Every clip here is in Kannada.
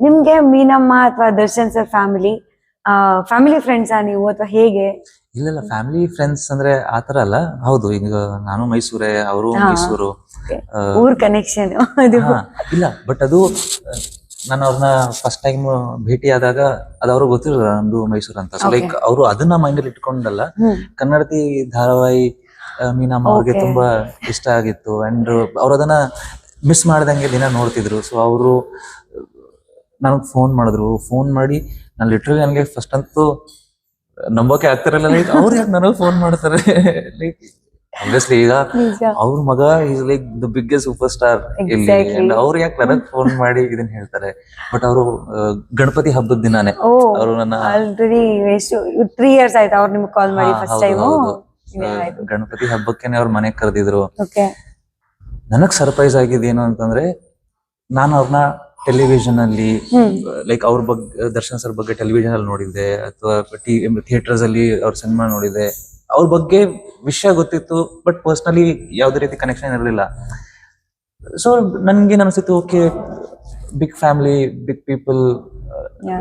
ನಿಮ್ಗೆ ಮೀನಮ್ಮ ಅಥವಾ Darshan sir family family friends ನೀವು ಅಥವಾ ಹೇಗೆ? ಇಲ್ಲ ಇಲ್ಲ ಫ್ಯಾಮಿಲಿ ಫ್ರೆಂಡ್ಸ್ ಅಂದ್ರೆ ಆತರ ಅಲ್ಲ. ಹೌದು ಈಗ ನಾನು ಮೈಸೂರೇ ಅವರು ಮೈಸೂರು ಊರ್ ಕನೆಕ್ಷನ್ ಇಲ್ಲ ಬಟ್ ಅದು ನಾನು ಅವ್ರನ್ನ ಫಸ್ಟ್ ಟೈಮ್ ಭೇಟಿ ಆದಾಗ ಅದು ಅವ್ರಿಗೆ ಗೊತ್ತಿರಲ್ಲ ನಮ್ದು ಮೈಸೂರು ಅಂತ. ಸೊ ಲೈಕ್ ಅವರು ಅದನ್ನ ಮೈಂಡ್ ಅಲ್ಲಿ ಇಟ್ಕೊಂಡಲ್ಲ. ಕನ್ನಡತಿ ಧಾರಾವಾಹಿ ಮೀನಮ್ಮ ಅವ್ರಿಗೆ ತುಂಬಾ ಇಷ್ಟ ಆಗಿತ್ತು. ಅಂಡ್ ಅವ್ರು ಅದನ್ನ ಮಿಸ್ ಮಾಡ್ದಂಗೆ ದಿನ ನೋಡ್ತಿದ್ರು. ಸೊ ಅವರು ನನಗೆ ಫೋನ್ ಮಾಡಿದ್ರು. ಫೋನ್ ಮಾಡಿ ನಾನು ಲಿಟ್ರಲಿ ನನಗೆ ಫಸ್ಟ್ ಅಂತೂ ನಂಬೋಕೆ ಆಗ್ತಿರಲ್ಲ ಲೈಕ್ ಅವ್ರು ಯಾಕೆ ನನಗೆ ಫೋನ್ ಮಾಡ್ತಾರೆ? ಲೈಕ್ ಆಬ್ವಿಯಸ್ಲಿ ಈಗ ಅವ್ರ ಮಗ is like the biggest superstar ಇಲ್ಲಿ ಅವ್ರು ಯಾಕೆ ನನಗ್ ಫೋನ್ ಮಾಡಿ ಇದನ್ನ ಹೇಳ್ತಾರೆ? ಬಟ್ ಅವರು ಗಣಪತಿ ಹಬ್ಬದ ದಿನಾನೇ. ಅವರು ನನ್ನ ಆಲ್ರೆಡಿ ಎಷ್ಟು ತ್ರೀ ಇಯರ್ಸ್ ಆಯ್ತು ಅವ್ರು ನಿಮ್ಗೆ ಕಾಲ್ ಮಾಡಿ ಫಸ್ಟ್ ಟೈಮು ಗಣಪತಿ ಹಬ್ಬಕ್ಕೇನೆ ಅವ್ರ ಮನೆಗ್ ಕರೆದಿದ್ರು. ನನಗ್ ಸರ್ಪ್ರೈಸ್ ಆಗಿದ್ದೇನು ಅಂತಂದ್ರೆ ನಾನು ಅವ್ರನ್ನ ಟೆಲಿವಿಷನ್ ಅಲ್ಲಿ ಲೈಕ್ ಅವ್ರ ಬಗ್ಗೆ ದರ್ಶನ್ ಸರ್ ಬಗ್ಗೆ ಟೆಲಿವಿಷನ್ ಅಲ್ಲಿ ನೋಡಿದ್ದೆ ಅಥವಾ ಥಿಯೇಟರ್ಸ್ ಅಲ್ಲಿ ಅವ್ರ ಸಿನಿಮಾ ನೋಡಿದೆ ಅವ್ರ ಬಗ್ಗೆ ವಿಷಯ ಗೊತ್ತಿತ್ತು ಬಟ್ ಪರ್ಸ್ನಲಿ ಯಾವ್ದೇ ರೀತಿ ಕನೆಕ್ಷನ್ ಇರಲಿಲ್ಲ. ಸೊ ನನ್ಗೆ ಅನಿಸ್ತಿತ್ತು okay big family big people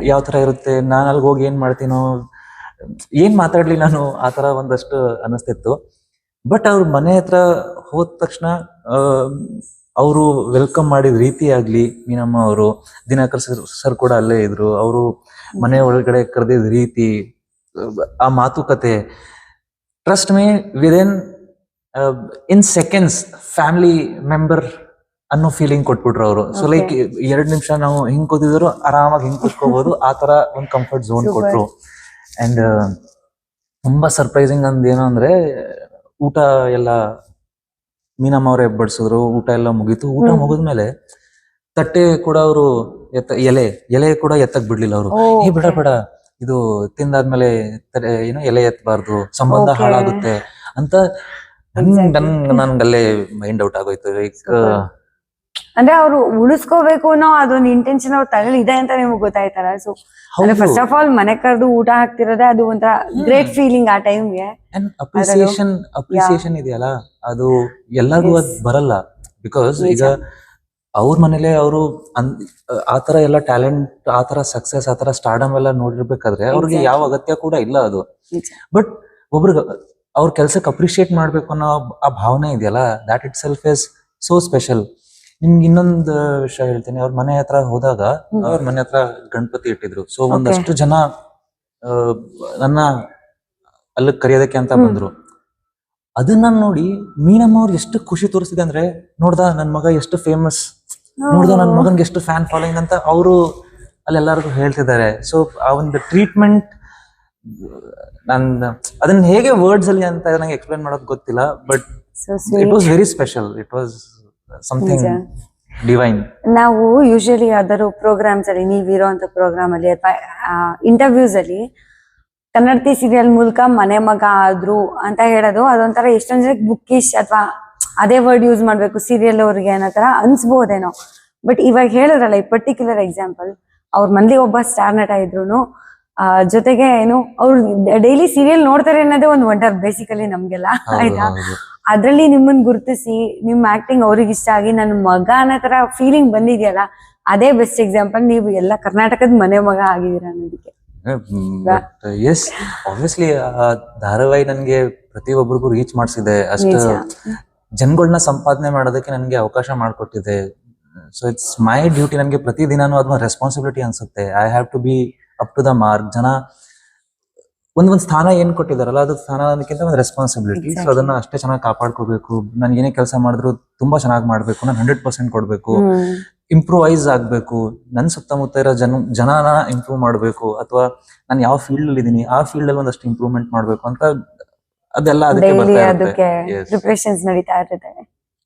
ಯಾವ ತರ ಇರುತ್ತೆ ನಾನು ಅಲ್ಲಿ ಹೋಗಿ ಏನ್ ಮಾಡ್ತೀನೋ ಏನ್ ಮಾತಾಡ್ಲಿ ನಾನು ಆ ತರ ಒಂದಷ್ಟು ಅನಿಸ್ತಿತ್ತು. ಬಟ್ ಅವ್ರ ಮನೆ ಹತ್ರ ಹೋದ ತಕ್ಷಣ ಅವರು ವೆಲ್ಕಮ್ ಮಾಡಿದ ರೀತಿ ಆಗ್ಲಿ ಮೀನಮ್ಮ ಅವರು ದಿನಾಕರ್ ಸರ್ ಸರ್ ಕೂಡ ಅಲ್ಲೇ ಇದ್ರು. ಅವರು ಮನೆ ಒಳಗಡೆ ಕರೆದಿದ ರೀತಿ ಆ ಮಾತುಕತೆ trust me within in seconds family member ಅನ್ನೋ ಫೀಲಿಂಗ್ ಕೊಟ್ಬಿಟ್ರು ಅವರು. ಸೊ ಲೈಕ್ ಎರಡು ನಿಮಿಷ ನಾವು ಹಿಂಗ್ ಕೂತಿದ್ರು ಆರಾಮಾಗಿ ಹಿಂಗ್ ಕೂತ್ಕೋಬಹುದು ಆ ತರ ಒಂದು ಕಂಫರ್ಟ್ ಝೋನ್. ಕೊಟ್ರು. ಅಂಡ್ ತುಂಬಾ ಸರ್ಪ್ರೈಸಿಂಗ್ ಅಂದ್ ಏನು ಅಂದ್ರೆ ಊಟ ಎಲ್ಲ ಮೀನಮ್ಮ ಅವರೇ ಬಡಿಸಿದ್ರು ಊಟ ಎಲ್ಲ ಮುಗೀತು ಊಟ. ಮುಗಿದ್ಮೇಲೆ ತಟ್ಟೆ ಕೂಡ ಅವರು ಎತ್ತ ಎಲೆ ಎಲೆ ಕೂಡ ಎತ್ತಕ್ ಬಿಡ್ಲಿಲ್ಲ ಅವರು ಏ ಬಿಡ ಬೇಡ ಇದು ತಿಂದಾದ್ಮೇಲೆ ಏನೋ ಎಲೆ ಎತ್ತಬಾರ್ದು ಸಂಬಂಧ. ಹಾಳಾಗುತ್ತೆ ಅಂತ ನನ್. ನನ್ ನನ್ಗಲ್ಲೇ ಮೈಂಡ್ ಔಟ್ ಆಗೋಯ್ತು ಲೈಕ್. ಅಂದ್ರೆ ಅವರು ಉಳಿಸ್ಕೋಬೇಕು ಅನ್ನೋ ಅದೊಂದು ಇಂಟೆನ್ಷನ್ ಅವ್ರ ಇದೆ ಅಂತ ನಿಮ್ಗೆ ಗೊತ್ತಾಯ್ತಲ್ಲ? ಸೊ ಅಂದ್ರೆ ಫಸ್ಟ್ ಆಫ್ ಆಲ್ ಮನೆ ಕರೆದು ಊಟ ಹಾಕ್ತಿರೋದೇ ಅದು ಒಂಥರ ಗ್ರೇಟ್ ಫೀಲಿಂಗ್ ಆ ಟೈಮ್ಗೆ ಅಪ್ರಿಸಿಯೇಷನ್ ಅಪ್ರಿಸಿಯೇಷನ್ ಇದೆಯಲ್ಲ? ಅದು ಎಲ್ಲರಿಗೂ ಅದು ಬರಲ್ಲ. ಬಿಕಾಸ್. ಈಗ ಅವ್ರ ಮನೇಲೆ ಅವರು ಆತರ ಎಲ್ಲ ಟ್ಯಾಲೆಂಟ್ ಆತರ ಸಕ್ಸಸ್ ಆತರ ಸ್ಟಾರ್ಡಮ್ ಎಲ್ಲ ನೋಡಿರ್ಬೇಕಾದ್ರೆ ಅವ್ರಿಗೆ ಯಾವ ಅಗತ್ಯ ಕೂಡ ಇಲ್ಲ ಅದು. ಬಟ್ ಒಬ್ರಿಗೆ ಅವ್ರ ಕೆಲ್ಸಕ್ಕೆ ಅಪ್ರಿಶಿಯೇಟ್ ಮಾಡ್ಬೇಕು ಅನ್ನೋ ಆ ಭಾವನೆ ಇದೆಯಲ್ಲ? That itself is so special ನಿಮ್ಗೆ ಇನ್ನೊಂದು ವಿಷಯ ಹೇಳ್ತೀನಿ. ಅವ್ರ ಮನೆ ಹತ್ರ ಹೋದಾಗ. ಅವ್ರ ಮನೆ ಹತ್ರ ಗಣಪತಿ ಇಟ್ಟಿದ್ರು. ಸೊ ಒಂದಷ್ಟು ಜನ ಆ, ನನ್ನ ಅಲ್ಲಿ ಕರೆಯೋದಕ್ಕೆ ಅಂತ ಬಂದ್ರು. ಅದನ್ನ ನೋಡಿ ಮೀನಮ್ಮ ಅವ್ರು ಎಷ್ಟು ಖುಷಿ ತೋರಿಸಿದೆ ಅಂದ್ರೆ ನೋಡ್ದ ನನ್ ಮಗ ಎಷ್ಟು ಫೇಮಸ್ ನೋಡ್ದ ನನ್ ಮಗನ್ಗೆ ಎಷ್ಟು ಫ್ಯಾನ್ ಫಾಲೋಯಿಂಗ್ ಅಂತ ಅವರು ಅಲ್ಲೆಲ್ಲರಿಗೂ ಹೇಳ್ತಿದ್ದಾರೆ. ಸೊ ಆ ಒಂದು ಟ್ರೀಟ್ಮೆಂಟ್ ನನ್ ಅದನ್ನ ಹೇಗೆ ವರ್ಡ್ಸ್ ಅಲ್ಲಿ ಅಂತ ನಂಗೆ ಎಕ್ಸ್ಪ್ಲೈನ್ ಮಾಡೋದು ಗೊತ್ತಿಲ್ಲ but it was very special it was something. Divine ನಾವು ಯೂಶಲಿ ಯಾವ್ದಾದ್ರು ಪ್ರೋಗ್ರಾಮ್ಸ್ ಅಲ್ಲಿ ನೀವಿರೋಂತ ಪ್ರೋಗ್ರಾಮ್ ಅಲ್ಲಿ ಅಥವಾ ಇಂಟರ್ವ್ಯೂಸ್ ಅಲ್ಲಿ ಕನ್ನಡತಿ ಸೀರಿಯಲ್ ಮೂಲಕ ಮನೆ ಮಗ ಆದ್ರು ಅಂತ ಹೇಳೋದು ಅದೊಂಥರ ಎಷ್ಟೊಂದ್ ಜನಕ್ಕೆ ಬುಕ್ಕಿಶ್ ಅಥವಾ ಅದೇ ವರ್ಡ್ ಯೂಸ್ ಮಾಡ್ಬೇಕು ಸೀರಿಯಲ್ ಅವ್ರಿಗೆ ಅನ್ನೋ ತರ ಅನ್ಸ್ಬೋದೇನೋ ಬಟ್ ಇವಾಗ ಹೇಳಿದ್ರಲ್ಲ ಈ ಪರ್ಟಿಕ್ಯುಲರ್ ಎಕ್ಸಾಂಪಲ್ ಅವ್ರ ಮಂದಿ ಒಬ್ಬ ಸ್ಟಾರ್ ನಟ ಇದ್ರು ಜೊತೆಗೆ ಏನು ಅವ್ರು ಡೈಲಿ ಸೀರಿಯಲ್ ನೋಡ್ತಾರೆ ಅನ್ನೋದೇ ಒಂದು ವಂಡರ್ ಬೇಸಿಕಲಿ ನಮ್ಗೆಲ್ಲ ಆಯ್ತಾ? ಅದ್ರಲ್ಲಿ ನಿಮ್ಮನ್ನ ಗುರುತಿಸಿ ನಿಮ್ ಆಕ್ಟಿಂಗ್ ಅವ್ರಿಗೆ ಇಷ್ಟ ಆಗಿ ನನ್ನ ಮಗ ಅನ್ನೋ ತರ ಫೀಲಿಂಗ್ ಬಂದಿದೆಯಲ್ಲ ಅದೇ ಬೆಸ್ಟ್ ಎಕ್ಸಾಂಪಲ್ ನೀವು ಎಲ್ಲ ಕರ್ನಾಟಕದ ಮನೆ ಮಗ ಆಗಿದ್ದೀರಾ ಅನ್ನೋದಕ್ಕೆ. ಎಸ್ ಆಬ್ವಿಯಸ್ಲಿ ಧಾರಾವಾಹಿ ನನ್ಗೆ ಪ್ರತಿಯೊಬ್ಬರಿಗೂ ರೀಚ್ ಮಾಡಿಸಿದೆ. ಅಷ್ಟು. ಜನಗಳನ್ನ ಸಂಪಾದನೆ ಮಾಡೋದಕ್ಕೆ ನನಗೆ ಅವಕಾಶ ಮಾಡಿಕೊಟ್ಟಿದೆ. ಸೊ ಇಟ್ಸ್ ಮೈ ಡ್ಯೂಟಿ ನನಗೆ ಪ್ರತಿದಿನಾನು ಅದನ್ನ ರೆಸ್ಪಾನ್ಸಿಬಿಲಿಟಿ ಅನ್ಸುತ್ತೆ. I have to be up to the mark ಜನ ಒಂದ್ ಒಂದ್ ಸ್ಥಾನ ಏನ್ ಕೊಟ್ಟಿದಾರಲ್ಲ ಅದು ಸ್ಥಾನ ಅನ್ನೋದಕ್ಕಿಂತ ಒಂದು ರೆಸ್ಪಾನ್ಸಿಬಿಲಿಟಿ ಸೊ ಅದನ್ನ ಅಷ್ಟೇ ಚೆನ್ನಾಗಿ ಕಾಪಾಡ್ಕೋಬೇಕು. ನಾನು ಏನೇ ಕೆಲಸ ಮಾಡಿದ್ರು ತುಂಬಾ ಚೆನ್ನಾಗಿ ಮಾಡ್ಬೇಕು. ನಾನು ಹಂಡ್ರೆಡ್ ಪರ್ಸೆಂಟ್ ಕೊಡ್ಬೇಕು. ಇಂಪ್ರೂವೈಸ್ ಆಗ್ಬೇಕು. ನನ್ನ ಸುತ್ತಮುತ್ತ ಇರೋ ಜನ ಜನನ ಇಂಪ್ರೂವ್ ಮಾಡಬೇಕು. ಅಥವಾ ನಾನು ಯಾವ ಫೀಲ್ಡ್ ಅಲ್ಲಿ ಇದೀನಿ ಆ ಫೀಲ್ಡ್ ಅಲ್ಲಿ ಒಂದಷ್ಟು ಇಂಪ್ರೂವ್ಮೆಂಟ್ ಮಾಡ್ಬೇಕು ಅಂತ ಅದೆಲ್ಲ ಅದಕ್ಕೆ ಬರ್ತಾ ಇರುತ್ತೆ. ಪ್ರಿಪರೇಷನ್ಸ್ ನಡೀತಾ ಇರುತ್ತೆ.